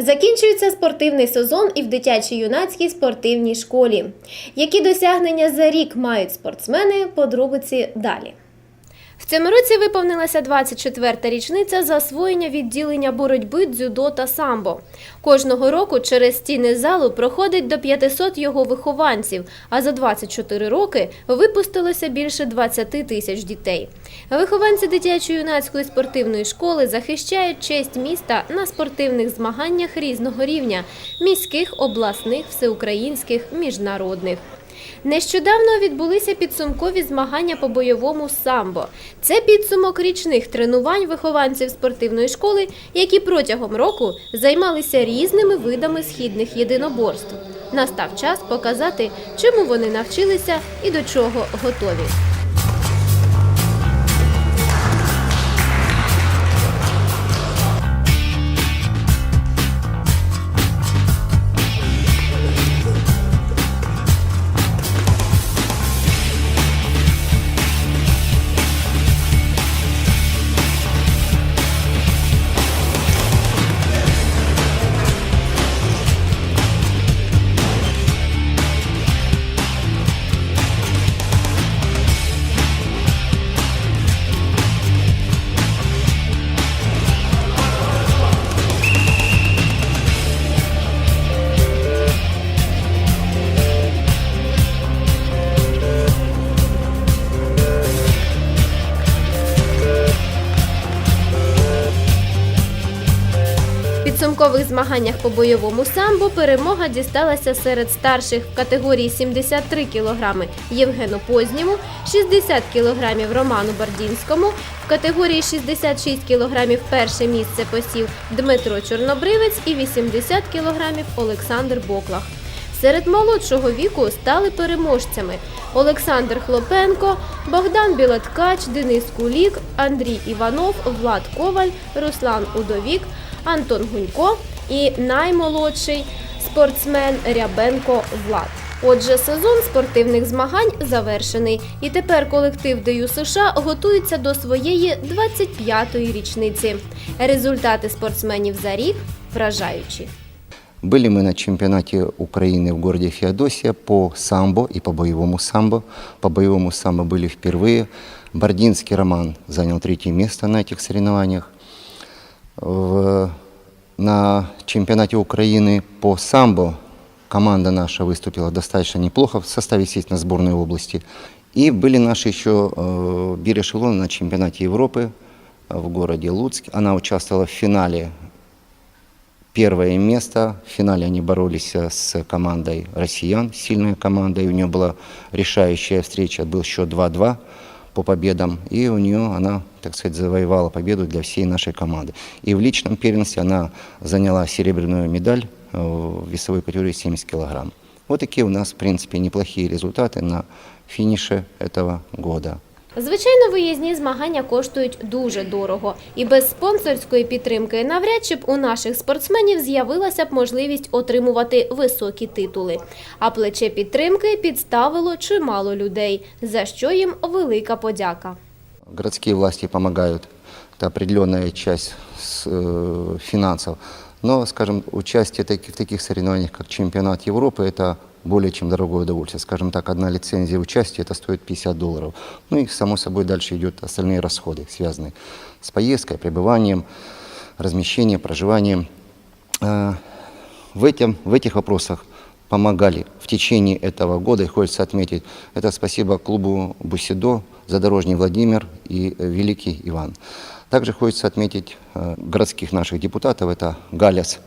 Закінчується спортивний сезон і в дитячій юнацькій спортивній школі. Які досягнення за рік мають спортсмени? Подробиці далі. В цьому році виповнилася 24-та річниця засвоєння відділення боротьби дзюдо та самбо. Кожного року через стіни залу проходить до 500 його вихованців, а за 24 роки випустилося більше 20 тисяч дітей. Вихованці дитячо-юнацької спортивної школи захищають честь міста на спортивних змаганнях різного рівня міських, обласних, всеукраїнських, міжнародних. Нещодавно відбулися підсумкові змагання по бойовому самбо. Це підсумок річних тренувань вихованців спортивної школи, які протягом року займалися різними видами східних єдиноборств. Настав час показати, чому вони навчилися і до чого готові. Підсумкових змаганнях по бойовому самбо перемога дісталася серед старших в категорії 73 кг Євгену Познєву, 60 кг Роману Бардінському, в категорії 66 кг перше місце посів Дмитро Чорнобривець і 80 кг Олександр Боклах. Серед молодшого віку стали переможцями Олександр Хлопенко, Богдан Білоткач, Денис Кулік, Андрій Іванов, Влад Коваль, Руслан Удовік, Антон Гунько і наймолодший спортсмен Рябенко Влад. Отже, сезон спортивних змагань завершений, і тепер колектив ДЮ США готується до своєї 25-ї річниці. Результати спортсменів за рік вражаючі. Были мы на чемпионате Украины в городе Феодосия по самбо и по боевому самбо. По боевому самбо были впервые. Бординский Роман занял третье место на этих соревнованиях. В- на чемпионате Украины по самбо команда наша выступила достаточно неплохо в составе, естественно, сборной области. И были наши еще э, Бирешелоны на чемпионате Европы э, в городе Луцк. Она участвовала в финале первое место. В финале они боролись э, с командой россиян, сильной командой. У нее была решающая встреча, был счет 2-2 по победам. И у нее она, так сказать, завоевала победу для всей нашей команды. И в личном первенстве она заняла серебряную медаль э, в весовой категории 70 килограмм. Вот такие у нас, в принципе, неплохие результаты на финише этого года. Звичайно, виїзні змагання коштують дуже дорого, і без спонсорської підтримки навряд чи б у наших спортсменів з'явилася б можливість отримувати високі титули. А плече підтримки підставило чимало людей, за що їм велика подяка. городские власти помогают, это определенная часть с, э, финансов. Но, скажем, участие таки- в таких соревнованиях, как чемпионат Европы, это Более чем дорогое удовольствие. Скажем так, одна лицензия участия, это стоит 50 долларов. Ну и, само собой, дальше идут остальные расходы, связанные с поездкой, пребыванием, размещением, проживанием. Э, В, этом, в этих вопросах помогали в течение этого года, и хочется отметить, это спасибо клубу Бусидо, Задорожний Владимир и э, Великий Иван. Также хочется отметить э, городских наших депутатов, это Галяс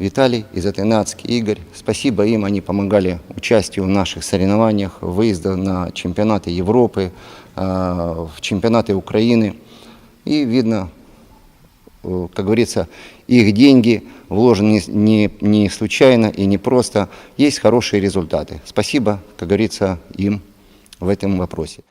Виталий и Затынацкий Игорь. Спасибо им, они помогали участию в наших соревнованиях, выезда на чемпионаты Европы, э, в чемпионаты Украины. И видно, э, как говорится, их деньги вложены не, не, не случайно и не просто. Есть хорошие результаты. Спасибо, как говорится, им в этом вопросе.